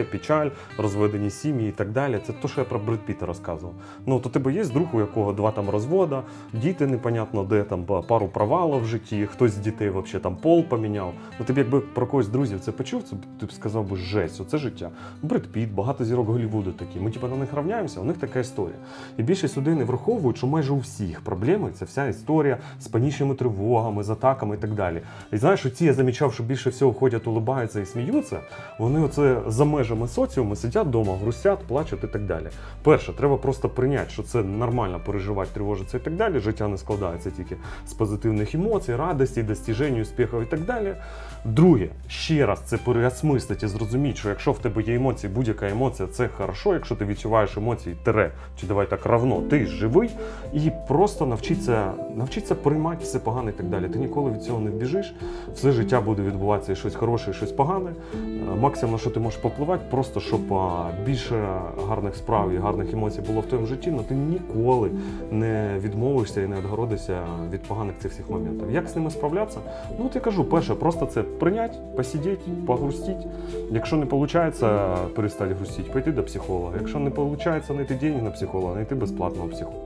горе, печаль, розведені сім'ї і так далі. Це те, що я про Бред Піта розказував. Ну то тебе є друг, у якого два там розвода, діти непонятно де там пару провалів в житті, хтось з дітей взагалі там пол поміняв. Ну ти б якби про когось друзів це почув, це ти б сказав би жесть, оце життя. Бред Піт, багато зірок Голлівуду такі. Ми типу на них равняємося, у них така історія. І більшість людей не враховують, що майже у всіх проблеми це вся історія з панічними тривогами, з атаками і так далі. І знаєш, ці я замічав, що більше всього ходять, улибаються і сміються. Вони оце за межами соціуму сидять вдома, грустять, плачуть і так далі. Перше, треба просто прийняти, що це нормально переживати, тривожитися і так далі. Життя не складається тільки з позитивних емоцій, радості, достіжень, успіхів і так далі. Друге, ще раз це переосмислити і зрозуміти, що якщо в тебе є емоції, будь-яка емоція це хорошо, якщо ти відчуваєш емоції, тере, чи давай так равно, ти живий, і просто навчитися, навчитися приймати все погане і так далі. Ти ніколи від цього не вбіжиш, все життя буде відбуватися і щось хороше, і щось погане. Е, Максимум, на що ти можеш попливати, просто щоб більше гарних справ і гарних емоцій було в твоєму житті, але ти ніколи не відмовишся і не відгородишся від поганих цих всіх моментів. Як з ними справлятися? Ну, от я кажу, перше, просто це прийняти, посидіти, погрустити. Якщо не виходить перестати грустити, пойти до психолога. Якщо не виходить знайти деньги на психолога, знайти безплатного психолога.